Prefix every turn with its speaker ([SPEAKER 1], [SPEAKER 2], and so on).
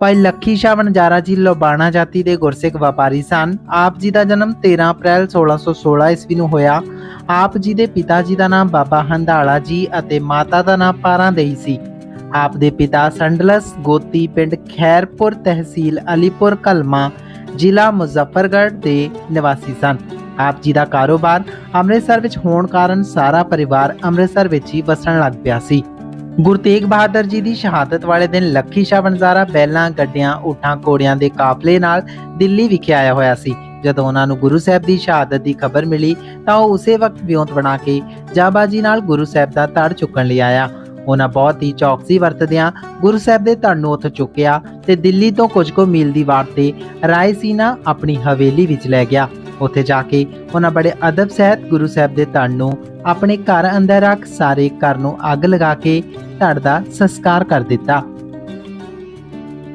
[SPEAKER 1] ਭਾਈ ਲੱਖੀ ਸ਼ਾਹ ਵਣਜਾਰਾ ਜੀ ਲੋਬਾਣਾ ਜਾਤੀ ਦੇ ਗੁਰਸਿੱਖ ਵਪਾਰੀ ਸਨ। ਆਪ ਜੀ ਦਾ ਜਨਮ 13 ਅਪ੍ਰੈਲ 1616 ਈਸਵੀ ਨੂੰ ਹੋਇਆ। ਆਪ ਜੀ ਦੇ ਪਿਤਾ ਜੀ ਦਾ ਨਾਮ ਬਾਬਾ ਹੰਦਾਲਾ ਜੀ ਅਤੇ ਮਾਤਾ ਦਾ ਨਾਮ ਪਾਰਾਂ ਦੇਈ ਸੀ। ਆਪ ਦੇ ਪਿਤਾ ਸੰਡਲਸ, ਗੋਤੀ ਪਿੰਡ ਖੈਰਪੁਰ ਤਹਿਸੀਲ ਅਲੀਪੁਰ ਕਲਮਾ, ਜ਼ਿਲ੍ਹਾ ਮੁਜ਼ੱਫਰਗੜ੍ਹ ਦੇ ਨਿਵਾਸੀ ਸਨ। ਆਪ ਜੀ ਦਾ ਕਾਰੋਬਾਰ ਅੰਮ੍ਰਿਤਸਰ ਵਿੱਚ ਹੋਣ ਕਾਰਨ ਸਾਰਾ ਪਰਿਵਾਰ ਅੰਮ੍ਰਿਤਸਰ ਵਿੱਚ ਹੀ ਵਸਣ ਲੱਗ ਪਿਆ ਸੀ। ਗੁਰੂ ਤੇਗ ਬਹਾਦਰ ਜੀ ਦੀ ਸ਼ਹਾਦਤ ਵਾਲੇ ਦਿਨ ਲੱਖੀ ਸ਼ਾਹ ਵਣਜ਼ਾਰਾ ਬੈਲਾਂ, ਗੱਡਿਆਂ, ਊਠਾਂ, ਘੋੜਿਆਂ ਦੇ ਕਾਫਲੇ ਨਾਲ ਦਿੱਲੀ ਵਿਖੇ ਆਇਆ ਹੋਇਆ ਸੀ। ਜਦੋਂ ਉਹਨਾਂ ਨੂੰ ਗੁਰੂ ਸਾਹਿਬ ਦੀ ਸ਼ਹਾਦਤ ਦੀ ਖਬਰ ਮਿਲੀ, ਤਾਂ ਉਹ ਉਸੇ ਵਕਤ ਵਿਉਂਤ ਬਣਾ ਕੇ ਜਾਬਾਜੀ ਨਾਲ ਗੁਰੂ ਸਾਹਿਬ ਦਾ ਧੜ ਚੁੱਕਣ ਲਈ ਆਇਆ। ਉਹਨਾਂ ਬਹੁਤ ਹੀ ਚੌਕਸੀ ਵਰਤਦਿਆਂ ਗੁਰੂ ਸਾਹਿਬ ਦੇ ਧੜ ਨੂੰ ਉੱਥੇ ਚੁੱਕਿਆ ਤੇ ਦਿੱਲੀ ਤੋਂ ਕੁਝ ਕੁ ਮੀਲ ਦੀ ਵਾਟ ਤੇ ਰਾਇਸੀਨਾ ਆਪਣੀ ਹਵੇਲੀ ਵਿੱਚ ਲੈ ਗਿਆ। ਉੱਥੇ ਜਾ ਕੇ ਉਹਨਾਂ ਬੜੇ ਅਦਬ ਸਹਿਤ ਗੁਰੂ ਸਾਹਿਬ ਦੇ ਧੜ ਨੂੰ ਆਪਣੇ ਘਰ ਅੰਦਰ ਰੱਖ, ਸਾਰੇ ਘਰ ਨੂੰ ਅੱਗ ਲਗਾ ਕੇ ਧੜ ਦਾ ਸੰਸਕਾਰ ਕਰ ਦਿੱਤਾ।